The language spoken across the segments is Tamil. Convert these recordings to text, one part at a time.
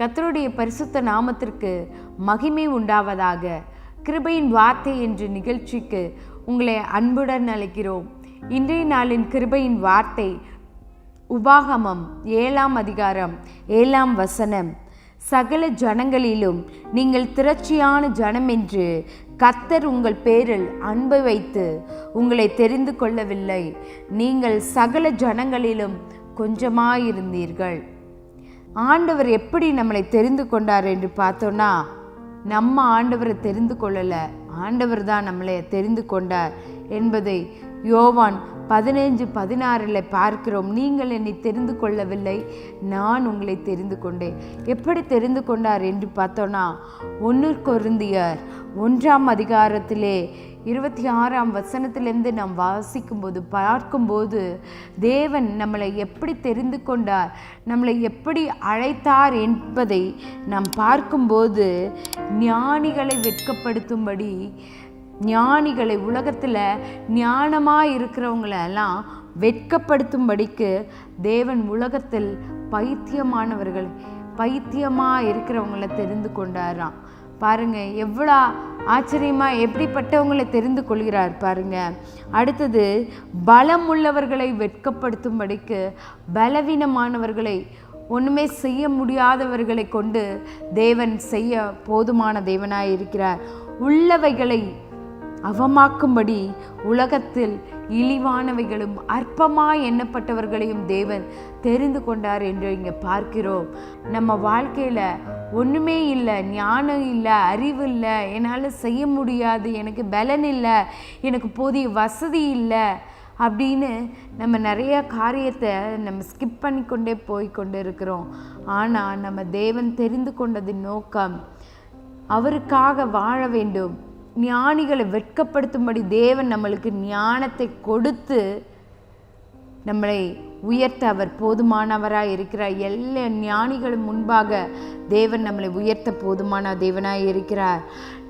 கத்தருடைய பரிசுத்த நாமத்திற்கு மகிமை உண்டாவதாக. கிருபையின் வார்த்தை என்ற நிகழ்ச்சிக்கு உங்களை அன்புடன் அழைக்கிறோம். இன்றைய நாளின் கிருபையின் வார்த்தை உபாகமம் ஏழாம் அதிகாரம் ஏழாம் வசனம். சகல ஜனங்களிலும் நீங்கள் திரட்சியான ஜனம் என்று கர்த்தர் உங்கள் பேரில் அன்பு வைத்து உங்களை தெரிந்து கொள்ளவில்லை. நீங்கள் சகல ஜனங்களிலும் கொஞ்சமாயிருந்தீர்கள். ஆண்டவர் எப்படி நம்மளை தெரிந்து கொண்டார் என்று பார்த்தோன்னா நம்ம ஆண்டவரை தெரிந்து கொள்ளலை. ஆண்டவர் தான் நம்மளை தெரிந்து கொண்டார் என்பதை யோவான் பதினைஞ்சு பதினாறில் பார்க்கிறோம். நீங்கள் என்னை தெரிந்து கொள்ளவில்லை நான் உங்களை தெரிந்து கொண்டேன். எப்படி தெரிந்து கொண்டார் என்று பார்த்தோன்னா ஒன்று கொருந்தியர் ஒன்றாம் அதிகாரத்திலே இருபத்தி ஆறாம் வசனத்திலேருந்து நாம் வாசிக்கும்போது பார்க்கும்போது தேவன் நம்மளை எப்படி தெரிந்து கொண்டார் நம்மளை எப்படி அழைத்தார் என்பதை நாம் பார்க்கும்போது ஞானிகளை வெட்கப்படுத்தும்படி ஞானிகளை உலகத்தில் ஞானமாக இருக்கிறவங்களெல்லாம் வெட்கப்படுத்தும்படிக்கு தேவன் உலகத்தில் பைத்தியமானவர்கள் பைத்தியமாக இருக்கிறவங்கள தெரிந்து கொண்டாராம். பாருங்கள் எவ்வளோ ஆச்சரியமாக எப்படிப்பட்டவங்களை தெரிந்து கொள்கிறார் பாருங்க. அடுத்தது பலம் உள்ளவர்களை வெட்கப்படுத்தும்படிக்கு பலவீனமானவர்களை ஒன்றுமே செய்ய முடியாதவர்களை கொண்டு தேவன் செய்ய போதுமான தேவனாய் இருக்கிறார். உள்ளவைகளை அவமாக்கும்படி உலகத்தில் இழிவானவைகளும் அற்பமாய் எண்ணப்பட்டவர்களையும் தேவன் தெரிந்து கொண்டார் என்று இங்கே பார்க்கிறோம். நம்ம வாழ்க்கையில் ஒன்றுமே இல்லை ஞானம் இல்லை அறிவு இல்லை என்னால் செய்ய முடியாது எனக்கு பலன் இல்லை எனக்கு போதிய வசதி இல்லை அப்படின்னு நம்ம நிறைய காரியத்தை நம்ம ஸ்கிப் பண்ணி கொண்டே போய் கொண்டு இருக்கிறோம் ஆனால் நம்ம தேவன் தெரிந்து கொண்டதின் நோக்கம் அவருக்காக வாழ வேண்டும். ஞானிகளை வெட்கப்படுத்தும்படி தேவன் நம்மளுக்கு ஞானத்தை கொடுத்து நம்மளை உயர்த்த அவர் போதுமானவராக இருக்கிறார் எல்லா ஞானிகளும் முன்பாக தேவன் நம்மளை உயர்த்த போதுமான தேவனாக இருக்கிறார்.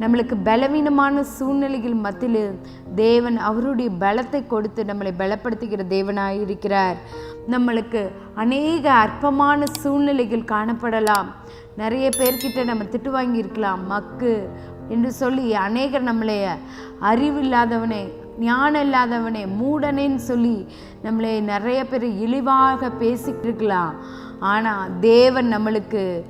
நம்மளுக்கு பலவீனமான சூழ்நிலைகள் மத்தியில் தேவன் அவருடைய பலத்தை கொடுத்து நம்மளை பலப்படுத்துகிற தேவனாக இருக்கிறார். நம்மளுக்கு அநேக அற்பமான சூழ்நிலைகள் காணப்படலாம். நிறைய பேர்கிட்ட நம்ம திட்டு வாங்கியிருக்கலாம். மக்கு என்று சொல்லி அநேகர் நம்மளை அறிவில்லாதவனை ஞானம் இல்லாதவனே மூடனேன்னு சொல்லி நம்மளை நிறைய பேர் இழிவாக பேசிக்கிருக்கலாம். இருக்கலாம் ஆனால் தேவன் நம்மளுக்கு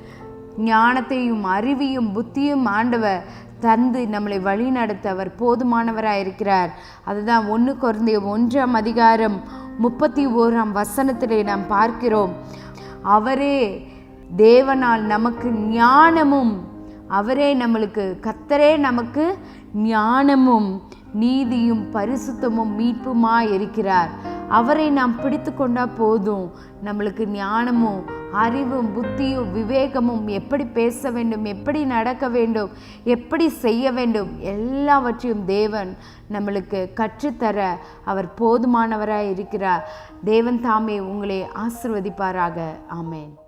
ஞானத்தையும் அறிவியும் புத்தியும் ஆண்டவர் தந்து நம்மளை வழி நடத்த அவர் போதுமானவராக இருக்கிறார். அதுதான் ஒன்று குறைந்த ஒன்றாம் அதிகாரம் முப்பத்தி ஓராம் வசனத்திலே நாம் பார்க்கிறோம். அவரே தேவனால் நமக்கு ஞானமும் அவரே நம்மளுக்கு கத்தரே நமக்கு ஞானமும். நீதியும் பரிசுத்தமும் மீட்புமாய் இருக்கிறார் அவரை நாம் பிடித்து கொண்டா போதும். நம்மளுக்கு ஞானமும் அறிவும் புத்தியும் விவேகமும் எப்படி பேச வேண்டும் எப்படி நடக்க வேண்டும் எப்படி செய்ய வேண்டும் எல்லாவற்றையும் தேவன் நம்மளுக்கு கற்றுத்தர அவர் போதுமானவராக இருக்கிறார் தேவன் தாமே உங்களை ஆசிர்வதிப்பாராக. ஆமேன்.